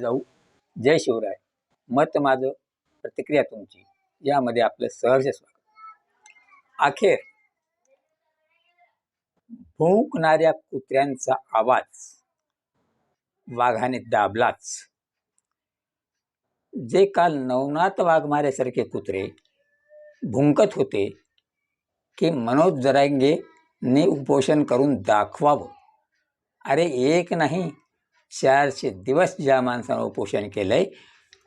जाऊ. जय शिवराय. मत माझं प्रतिक्रिया तुमची. यामध्ये आपलं सहर्ष स्वागत. अखेर. भुंकणाऱ्या कुत्र्यांचा आवाज. वाघाने दाबलाच. जे काल नवनाथ वाघमाऱ्यासारखे कुत्रे भुंकत होते की मनोज जरांगेने उपोषण करून दाखवावं. अरे एक नाही चारशे दिवस ज्या माणसानं उपोषण केलं आहे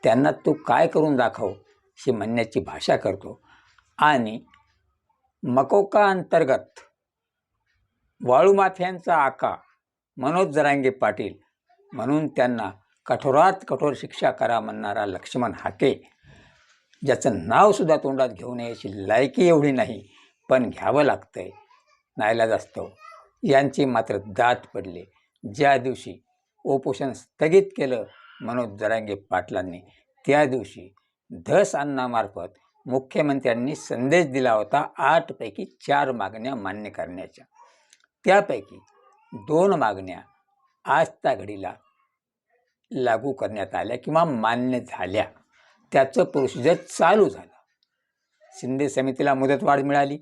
त्यांना तू काय करून दाखव ही म्हणण्याची भाषा करतो. आणि मकोका अंतर्गत वाळू माफियांचा आका मनोज जरांगे पाटील म्हणून त्यांना कठोरात कठोर शिक्षा करा म्हणणारा लक्ष्मण हाके ज्याचं नावसुद्धा तोंडात घेऊन अशी लायकी एवढी नाही पण घ्यावं लागतं आहे नाईलाज असतो. यांची मात्र दात पडले. ज्या दिवशी उपोषण स्थगित केलं मनोज जरांगे पाटलांनी. त्या दिवशी धस अन्नामार्फत मुख्यमंत्र्यांनी संदेश दिला होता आठपैकी चार मागण्या मान्य करण्याच्या. त्यापैकी दोन मागण्या आज त्या घडीला लागू करण्यात आल्या किंवा मान्य झाल्या. त्याचं प्रोसिजर चालू झालं. शिंदे समितीला मुदतवाढ मिळाली.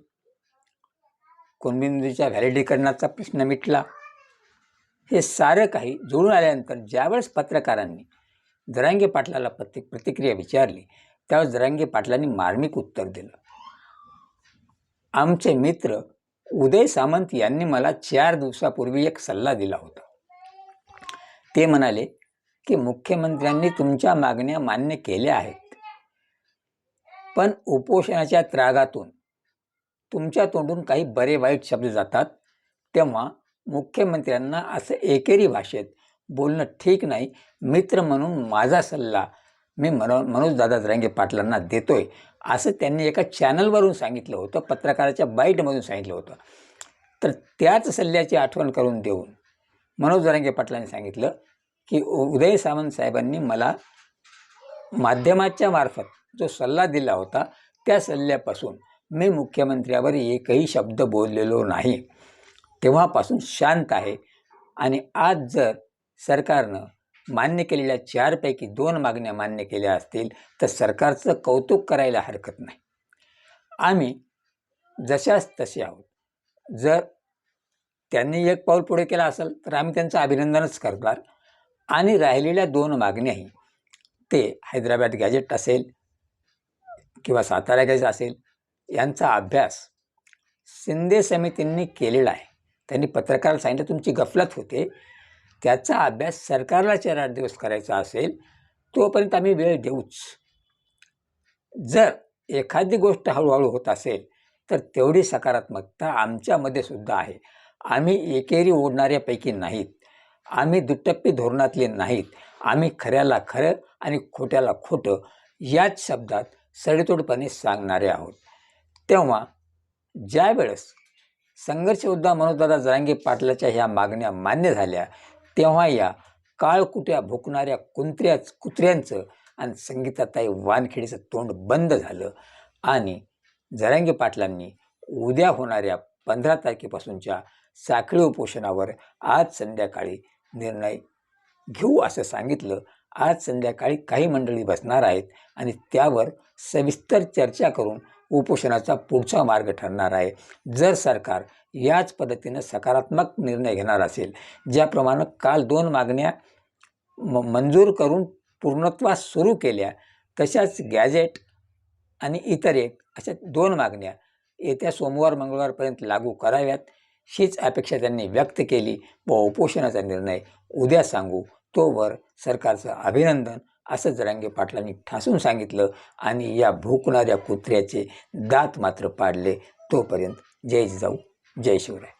कुणबिंदूच्या व्हॅलिडीकरणाचा प्रश्न मिटला. हे सारं काही जुळून आल्यानंतर ज्यावेळेस पत्रकारांनी जरांगे पाटलाला प्रति प्रतिक्रिया विचारली त्यावेळेस जरांगे पाटलांनी मार्मिक उत्तर दिलं. आमचे मित्र उदय सामंत यांनी मला चार दिवसापूर्वी एक सल्ला दिला होता. ते म्हणाले की मुख्यमंत्र्यांनी तुमच्या मागण्या मान्य केल्या आहेत पण उपोषणाच्या त्रागातून तुमच्या तोंडून काही बरे वाईट शब्द जातात तेव्हा मुख्यमंत्र्यांना असं एकेरी भाषेत बोलणं ठीक नाही. मित्र म्हणून माझा सल्ला मी मनो मनोजदादा जरांगे पाटलांना देतोय. असं त्यांनी एका चॅनलवरून सांगितलं होतं पत्रकाराच्या बाईटमधून सांगितलं होतं. तर त्याच सल्ल्याची आठवण करून देऊन मनोज जरांगे पाटलांनी सांगितलं की उदय सावंत साहेबांनी मला माध्यमाच्या मार्फत जो सल्ला दिला होता त्या सल्ल्यापासून मी मुख्यमंत्र्यावर एकही शब्द बोललेलो नाही. तेव्हापासून शांत आहे. आणि आज जर सरकारनं मान्य केलेल्या चारपैकी दोन मागण्या मान्य केल्या असतील तर सरकारचं कौतुक करायला हरकत नाही. आम्ही जशाच तसे आहोत. जर त्यांनी एक पाऊल पुढे केला असेल तर आम्ही त्यांचं अभिनंदनच करणार. आणि राहिलेल्या दोन मागण्याही ते हैदराबाद गॅजेट असेल किंवा सातारा गॅजेट असेल यांचा अभ्यास शिंदे समितींनी केलेला आहे. त्यांनी पत्रकाराला सांगितलं तुमची गफलत होते. त्याचा अभ्यास सरकारला चार आठ दिवस करायचा असेल तोपर्यंत आम्ही वेळ देऊच. जर एखादी गोष्ट हळूहळू होत असेल तर तेवढी सकारात्मकता आमच्यामध्ये सुद्धा आहे. आम्ही एकेरी ओढणाऱ्यापैकी नाहीत. आम्ही दुटप्पी धोरणातले नाहीत. आम्ही खऱ्याला खरं आणि खोट्याला खोटं याच शब्दात सडेतोडपणे सांगणारे आहोत. तेव्हा ज्या वेळेस संघर्ष योद्धा मनोजदादा जरांगे पाटलाच्या ह्या मागण्या मान्य झाल्या तेव्हा या काळकुट्या भुकणाऱ्या कुंत्र्याच कुत्र्यांचं आणि संगीताताई वानखेडीचं तोंड बंद झालं. आणि जरांगे पाटलांनी उद्या होणाऱ्या पंधरा तारखेपासूनच्या साखळी उपोषणावर आज संध्याकाळी निर्णय घेऊ असं सांगितलं. आज संध्याकाळी काही मंडळी बसणार आहेत आणि त्यावर सविस्तर चर्चा करून उपोषणाचा पुढचा मार्ग ठरणार आहे. जर सरकार याच पद्धतीनं सकारात्मक निर्णय घेणार असेल ज्याप्रमाणे काल दोन मागण्या म मंजूर करून पूर्णत्वास सुरू केल्या तशाच गॅजेट आणि इतर एक अशा दोन मागण्या येत्या सोमवार मंगळवारपर्यंत लागू कराव्यात हीच अपेक्षा त्यांनी व्यक्त केली. व उपोषणाचा निर्णय उद्या सांगू. तोवर सरकारचं अभिनंदन. असं जरांगे पाटलांनी ठासून सांगितलं आणि या भुकणाऱ्या कुत्र्याचे दात मात्र पाडले. तोपर्यंत जय जिजाऊ जय शिवराय.